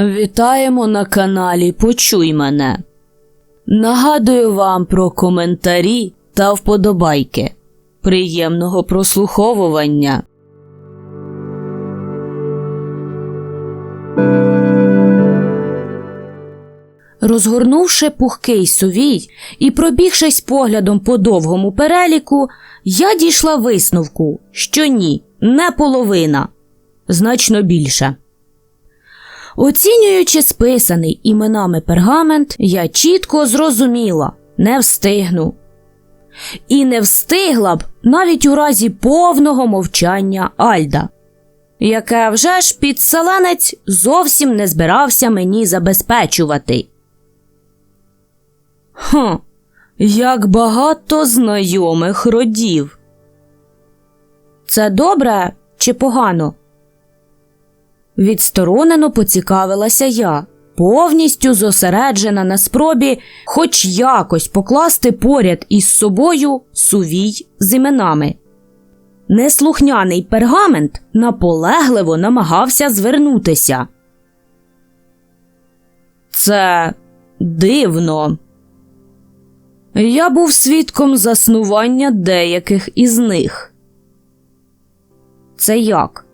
Вітаємо на каналі Почуй мене. Нагадую вам про коментарі та вподобайки. Приємного прослуховування. Розгорнувши пухкий сувій і пробігшись поглядом по довгому переліку, я дійшла висновку, що ні, не половина, значно більше. Оцінюючи списаний іменами пергамент, я чітко зрозуміла не встигну. І не встигла б навіть у разі повного мовчання Альда, яке вже ж підселенець зовсім не збирався мені забезпечувати. Хм, як багато знайомих родів. Це добре чи погано? Відсторонено поцікавилася я, повністю зосереджена на спробі хоч якось покласти поряд із собою сувій з іменами. Неслухняний пергамент наполегливо намагався звернутися. Це дивно. Я був свідком заснування деяких із них. Це як?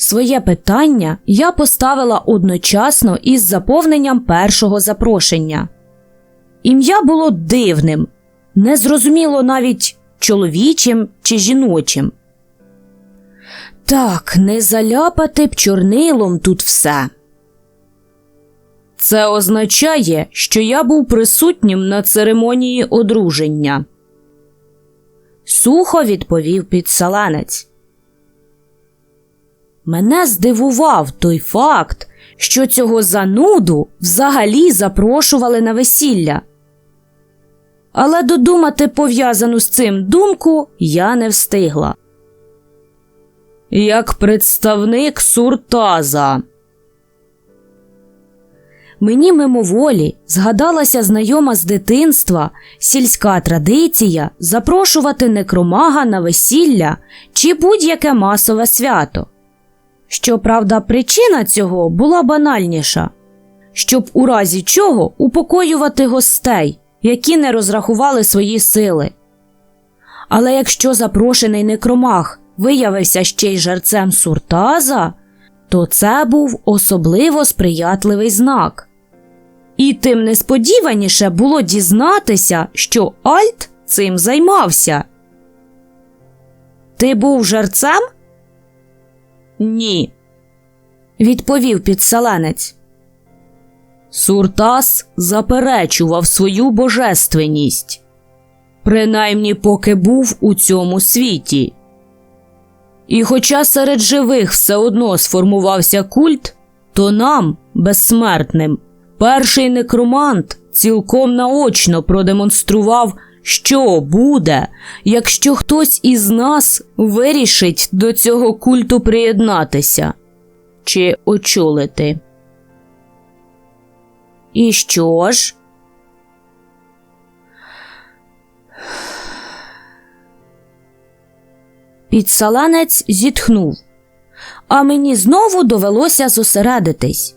Своє питання я поставила одночасно із заповненням першого запрошення. Ім'я було дивним, незрозуміло навіть чоловічим чи жіночим. Так, не заляпати б чорнилом тут все. Це означає, що я був присутнім на церемонії одруження. Сухо відповів підселенець. Мене здивував той факт, що цього зануду взагалі запрошували на весілля. Але додумати пов'язану з цим думку я не встигла. Як представник Суртаза. Мені мимоволі згадалася знайома з дитинства сільська традиція запрошувати некромага на весілля чи будь-яке масове свято. Щоправда, причина цього була банальніша щоб у разі чого упокоювати гостей, які не розрахували свої сили. Але якщо запрошений некромаг виявився ще й жерцем суртаза, то це був особливо сприятливий знак. І тим несподіваніше було дізнатися, що Альт цим займався. Ти був жерцем? Ні, відповів підселенець. Суртас заперечував свою божественність, принаймні поки був у цьому світі. І хоча серед живих все одно сформувався культ, то нам, безсмертним, перший некромант цілком наочно продемонстрував, що буде, якщо хтось із нас вирішить до цього культу приєднатися чи очолити. І що ж? Підсаланець зітхнув, а мені знову довелося зосередитись.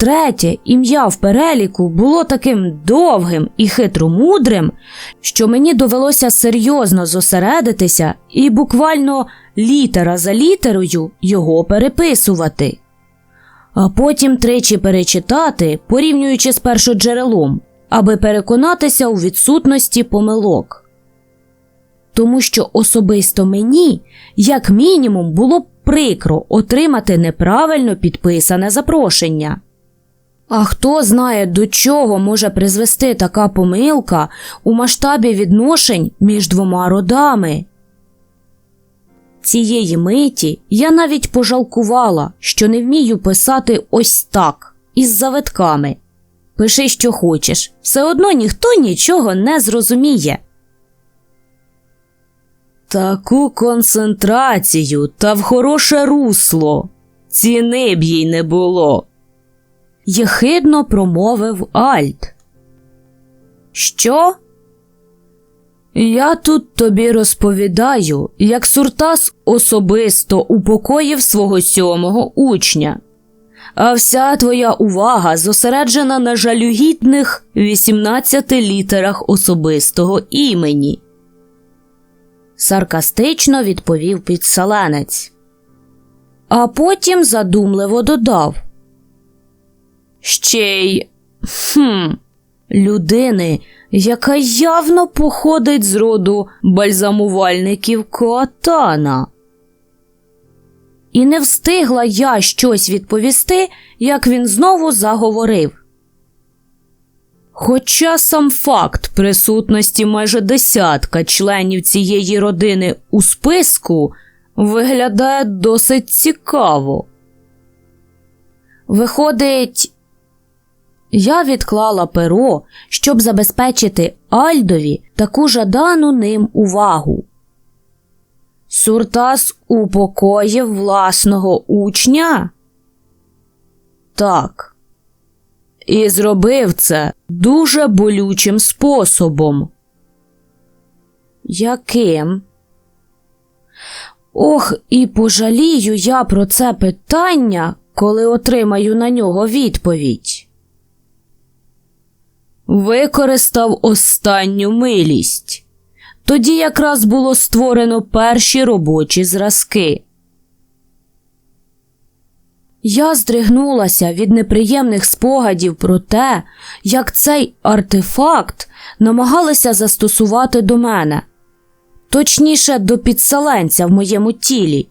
Третє ім'я в переліку було таким довгим і хитромудрим, що мені довелося серйозно зосередитися і буквально літера за літерою його переписувати, а потім тричі перечитати, порівнюючи з першоджерелом, аби переконатися у відсутності помилок. Тому що особисто мені, як мінімум, було б прикро отримати неправильно підписане запрошення. А хто знає, до чого може призвести така помилка у масштабі відношень між двома родами? Цієї миті я навіть пожалкувала, що не вмію писати ось так, із завитками. Пиши, що хочеш, все одно ніхто нічого не зрозуміє. Таку концентрацію та в хороше русло. Ціни б їй не було. Єхидно промовив Альт. Що? Я тут тобі розповідаю, як Суртас особисто упокоїв свого сьомого учня. а вся твоя увага зосереджена на жалюгідних 18 літерах особистого імені. Саркастично відповів підсаленець, а потім задумливо додав. Ще й хм, людини, яка явно походить з роду бальзамувальників Коатана. І не встигла я щось відповісти, як він знову заговорив. Хоча сам факт присутності майже десятка членів цієї родини у списку виглядає досить цікаво. Виходить, я відклала перо, щоб забезпечити Альдові таку жадану ним увагу. Суртас упокоїв власного учня? Так. І зробив це дуже болючим способом. Яким? Ох, і пожалію я про це питання, коли отримаю на нього відповідь. Використав останню милість. Тоді якраз було створено перші робочі зразки. Я здригнулася від неприємних спогадів про те, як цей артефакт намагалися застосувати до мене, точніше, до підселенця в моєму тілі.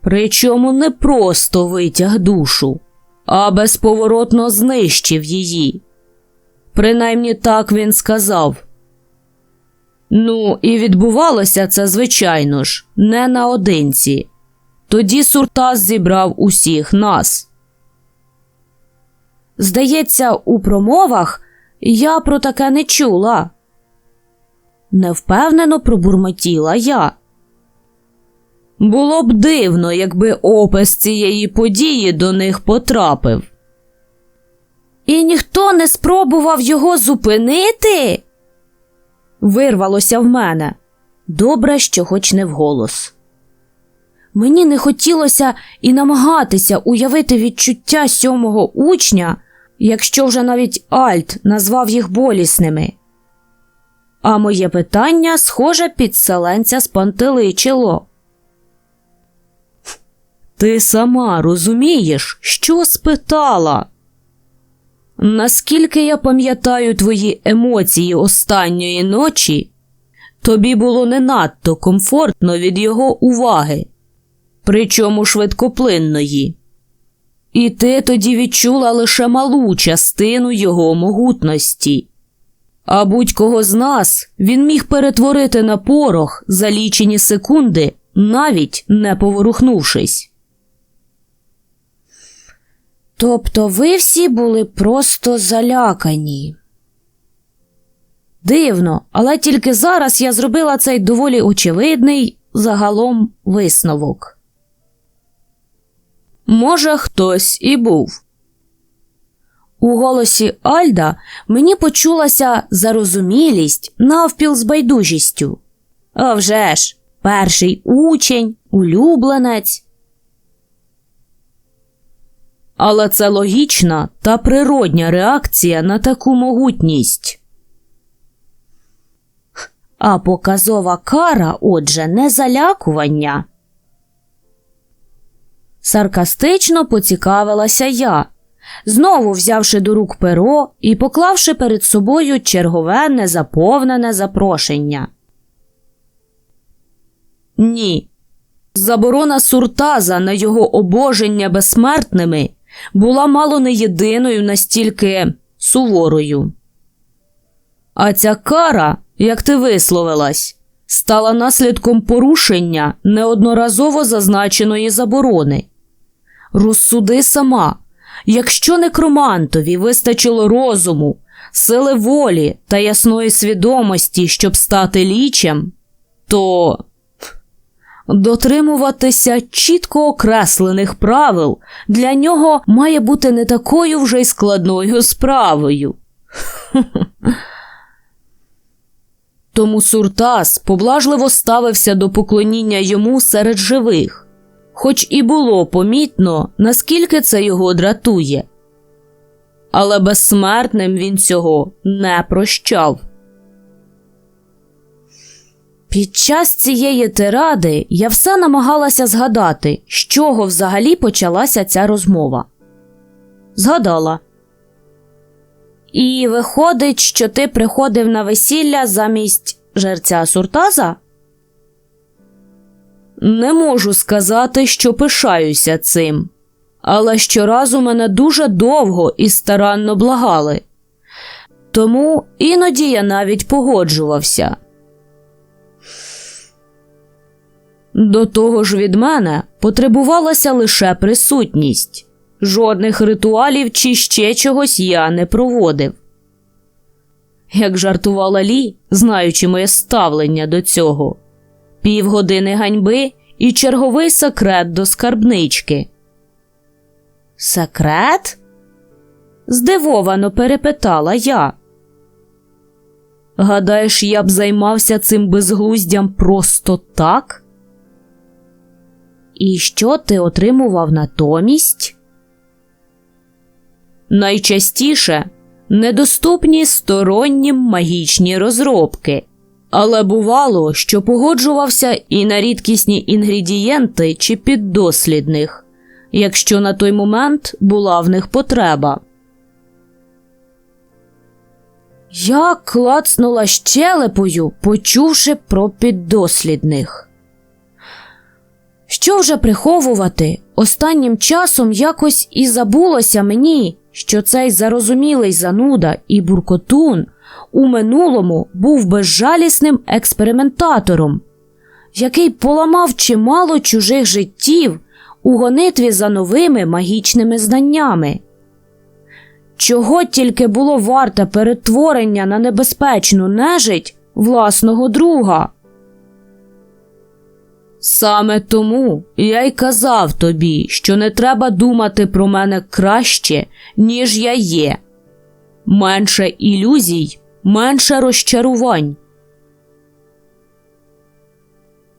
Причому не просто витяг душу, а безповоротно знищив її. Принаймні так він сказав. Ну, і відбувалося це, звичайно ж, не наодинці. Тоді Суртас зібрав усіх нас. Здається, у промовах я про таке не чула. Невпевнено пробурмотіла я. Було б дивно, якби опис цієї події до них потрапив. І ніхто не спробував його зупинити. Вирвалося в мене. Добре, що хоч не вголос. Мені не хотілося і намагатися уявити відчуття сьомого учня, якщо вже навіть Альт назвав їх болісними. А моє питання, схоже, підселенця спантеличило. Ти сама розумієш, що спитала? Наскільки я пам'ятаю твої емоції останньої ночі, тобі було не надто комфортно від його уваги, причому швидкоплинної. І ти тоді відчула лише малу частину його могутності. А будь-кого з нас він міг перетворити на порох за лічені секунди, навіть не поворухнувшись. Тобто ви всі були просто залякані. Дивно, але тільки зараз я зробила цей доволі очевидний загалом висновок. Може, хтось і був. У голосі Альда мені почулася зарозумілість навпіл з байдужістю. А вже ж, перший учень, улюбленець. Але це логічна та природня реакція на таку могутність. А показова кара, отже, не залякування. Саркастично поцікавилася я, знову взявши до рук перо і поклавши перед собою чергове незаповнене запрошення. Ні. Заборона суртаза на його обоження безсмертними була мало не єдиною настільки суворою. А ця кара, як ти висловилась, стала наслідком порушення неодноразово зазначеної заборони. Розсуди сама, якщо некромантові вистачило розуму, сили волі та ясної свідомості, щоб стати лічем, то Дотримуватися чітко окреслених правил для нього має бути не такою вже й складною справою. Тому Суртас поблажливо ставився до поклоніння йому серед живих, хоч і було помітно, наскільки це його дратує. Але безсмертним він цього не прощав. Під час цієї тиради я все намагалася згадати, з чого взагалі почалася ця розмова. Згадала. І виходить, що ти приходив на весілля замість жерця Суртаза? Не можу сказати, що пишаюся цим, але щоразу мене дуже довго і старанно благали. Тому іноді я навіть погоджувався. До того ж від мене потребувалася лише присутність. Жодних ритуалів чи ще чогось я не проводив. Як жартувала Лі, знаючи моє ставлення до цього, півгодини ганьби і черговий секрет до скарбнички. Секрет? здивовано перепитала я. Гадаєш, я б займався цим безглуздям просто так? І що ти отримував натомість? Найчастіше недоступні стороннім магічні розробки, але бувало, що погоджувався і на рідкісні інгредієнти чи піддослідних, якщо на той момент була в них потреба. Я клацнула щелепою, почувши про піддослідних. Що вже приховувати, останнім часом якось і забулося мені, що цей зарозумілий зануда і буркотун у минулому був безжалісним експериментатором, який поламав чимало чужих життів у гонитві за новими магічними знаннями. Чого тільки було варте перетворення на небезпечну нежить власного друга. Саме тому я й казав тобі, що не треба думати про мене краще, ніж я є. Менше ілюзій, менше розчарувань.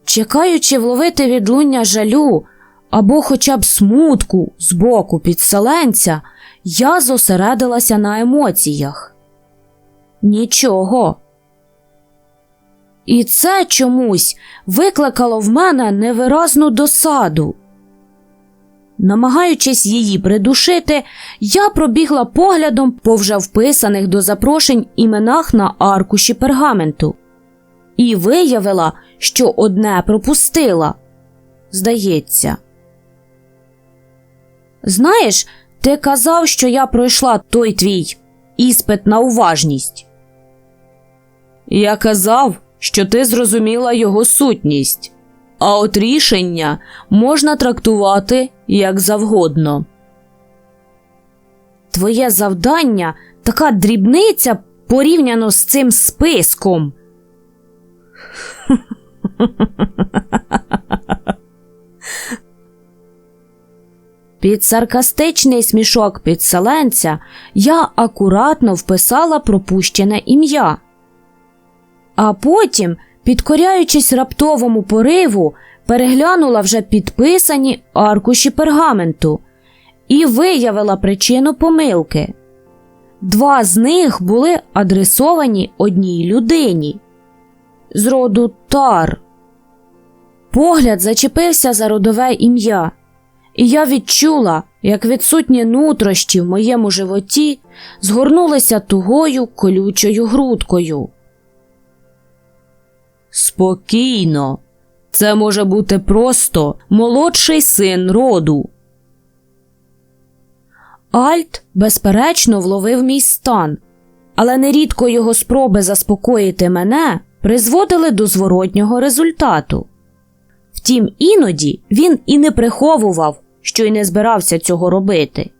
Чекаючи вловити відлуння жалю або хоча б смутку з боку підселенця, я зосередилася на емоціях. Нічого. І це чомусь викликало в мене невиразну досаду. Намагаючись її придушити, я пробігла поглядом по вже вписаних до запрошень іменах на аркуші пергаменту і виявила, що одне пропустила. Здається. Знаєш, ти казав, що я пройшла той твій іспит на уважність. Я казав, що ти зрозуміла його сутність, а от рішення можна трактувати як завгодно. Твоє завдання така дрібниця порівняно з цим списком. Під саркастичний смішок підселенця я акуратно вписала пропущене ім'я. А потім, підкоряючись раптовому пориву, переглянула вже підписані аркуші пергаменту і виявила причину помилки. Два з них були адресовані одній людині з роду Тар. Погляд зачепився за родове ім'я, і я відчула, як відсутні нутрощі в моєму животі згорнулися тугою колючою грудкою. Спокійно, це може бути просто молодший син роду. Альт, безперечно, вловив мій стан, але нерідко його спроби заспокоїти мене призводили до зворотнього результату. Втім, іноді він і не приховував, що й не збирався цього робити.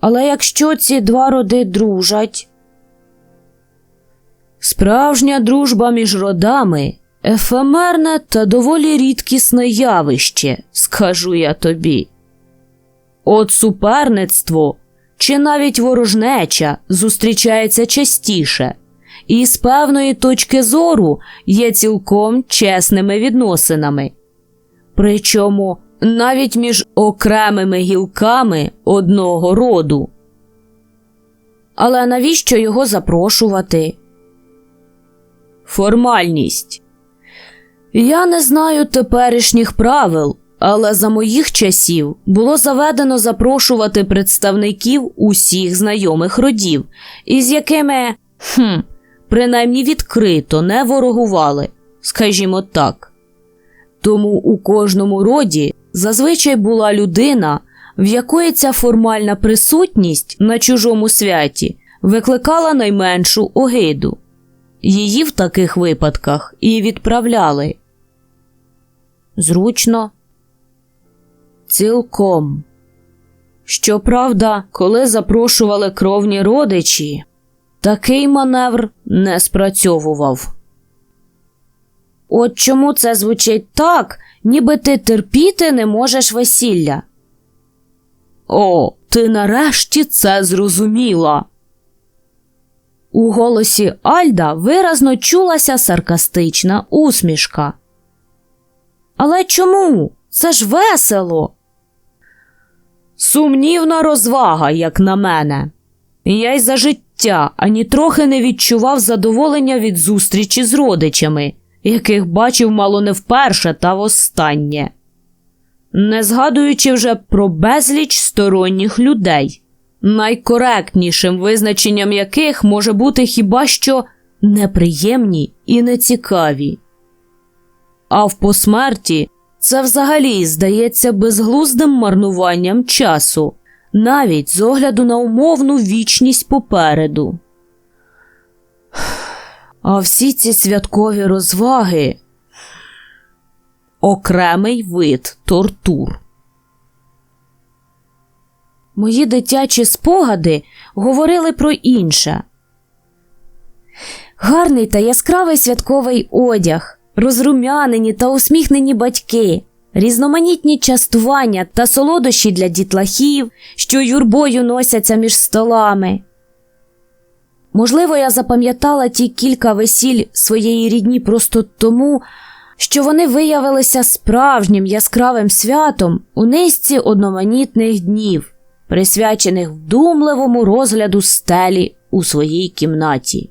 Але якщо ці два роди дружать, Справжня дружба між родами ефемерне та доволі рідкісне явище, скажу я тобі. От суперництво чи навіть ворожнеча зустрічається частіше, і з певної точки зору є цілком чесними відносинами. причому навіть між окремими гілками одного роду. Але навіщо його запрошувати? Формальність. Я не знаю теперішніх правил, але за моїх часів було заведено запрошувати представників усіх знайомих родів, із якими, хм, принаймні відкрито не ворогували, скажімо так. Тому у кожному роді зазвичай була людина, в якої ця формальна присутність на чужому святі викликала найменшу огиду. Її в таких випадках і відправляли. Зручно. Цілком. Щоправда, коли запрошували кровні родичі, такий маневр не спрацьовував. От чому це звучить так, ніби ти терпіти не можеш весілля. О, ти нарешті це зрозуміла. У голосі Альда виразно чулася саркастична усмішка. Але чому? Це ж весело. Сумнівна розвага, як на мене. Я й за життя ані трохи не відчував задоволення від зустрічі з родичами, яких бачив мало не вперше та востаннє, не згадуючи вже про безліч сторонніх людей, найкоректнішим визначенням яких може бути хіба що неприємні і нецікаві. А в посмерті це взагалі здається безглуздим марнуванням часу, навіть з огляду на умовну вічність попереду. А всі ці святкові розваги окремий вид тортур. Мої дитячі спогади говорили про інше. Гарний та яскравий святковий одяг, розрумянені та усміхнені батьки, різноманітні частування та солодощі для дітлахів, що юрбою носяться між столами. Можливо, я запам'ятала ті кілька весіль своєї рідні просто тому, що вони виявилися справжнім яскравим святом у низці одноманітних днів, присвячених вдумливому розгляду стелі у своїй кімнаті.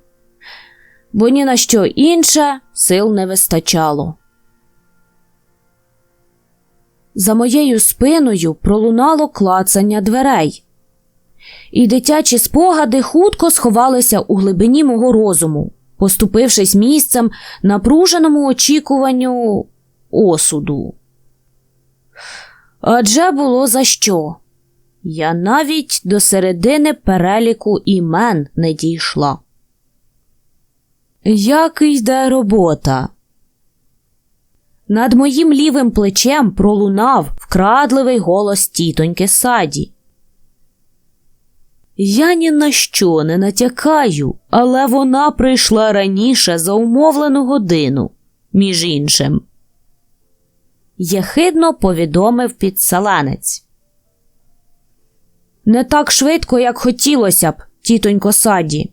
Бо ні на що інше сил не вистачало. За моєю спиною пролунало клацання дверей і дитячі спогади хутко сховалися у глибині мого розуму, поступившись місцем напруженому очікуванню осуду. Адже було за що? Я навіть до середини переліку імен не дійшла. Як йде робота? Над моїм лівим плечем пролунав вкрадливий голос тітоньки саді. Я ні на що не натякаю, але вона прийшла раніше за умовлену годину, між іншим. Єхидно повідомив підселенець. Не так швидко, як хотілося б, тітонько саді.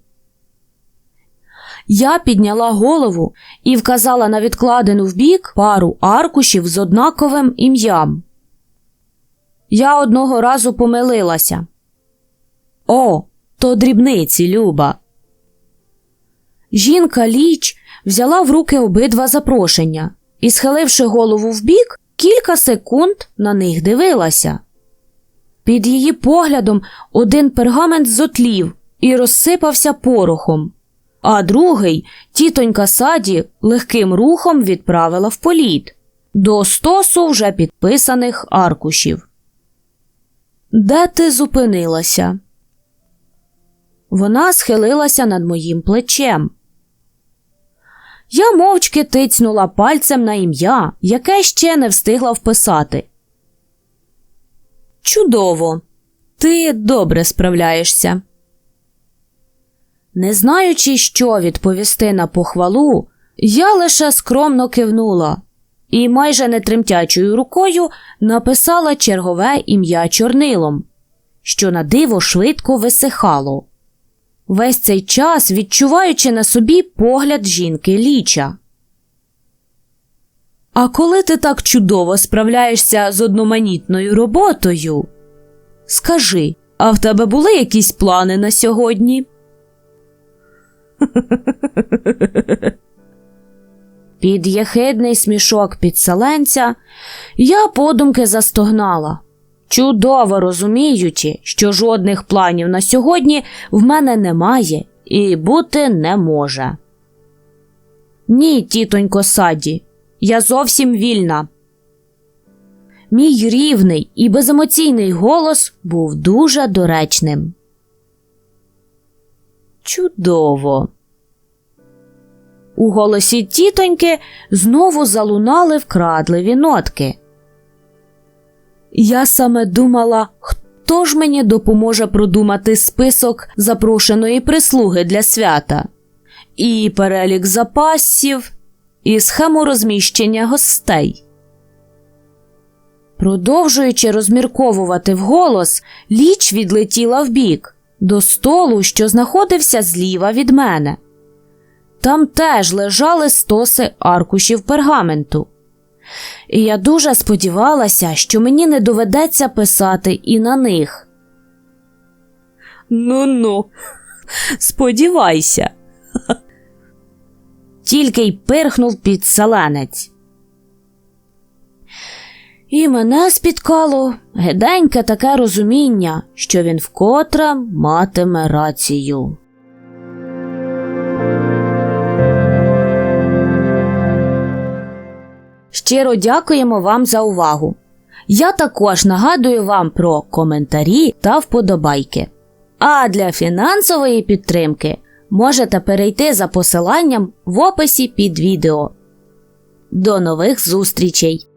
Я підняла голову і вказала на відкладену вбік пару аркушів з однаковим ім'ям. Я одного разу помилилася. О, то дрібниці, Люба. Жінка ліч взяла в руки обидва запрошення і, схиливши голову вбік, кілька секунд на них дивилася. Під її поглядом один пергамент зотлів і розсипався порохом, а другий тітонька саді легким рухом відправила в політ до стосу вже підписаних аркушів. Де ти зупинилася? Вона схилилася над моїм плечем. Я мовчки тицнула пальцем на ім'я, яке ще не встигла вписати. Чудово, ти добре справляєшся. Не знаючи, що відповісти на похвалу, я лише скромно кивнула і майже не тремтячою рукою написала чергове ім'я чорнилом, що на диво швидко висихало весь цей час відчуваючи на собі погляд жінки ліча. А коли ти так чудово справляєшся з одноманітною роботою? Скажи, а в тебе були якісь плани на сьогодні? Під єхидний смішок підселенця я подумки застогнала, чудово розуміючи, що жодних планів на сьогодні в мене немає і бути не може. Ні, тітонько саді, я зовсім вільна. Мій рівний і беземоційний голос був дуже доречним. Чудово. У голосі тітоньки знову залунали вкрадливі нотки. Я саме думала, хто ж мені допоможе продумати список запрошеної прислуги для свята, і перелік запасів, і схему розміщення гостей. Продовжуючи розмірковувати вголос, ліч відлетіла вбік, до столу, що знаходився зліва від мене. Там теж лежали стоси аркушів пергаменту. І я дуже сподівалася, що мені не доведеться писати і на них. Ну ну, сподівайся. Тільки й пирхнув підселенець. І мене спіткало гиденьке таке розуміння, що він вкотре матиме рацію. Щиро дякуємо вам за увагу. Я також нагадую вам про коментарі та вподобайки. А для фінансової підтримки можете перейти за посиланням в описі під відео. До нових зустрічей!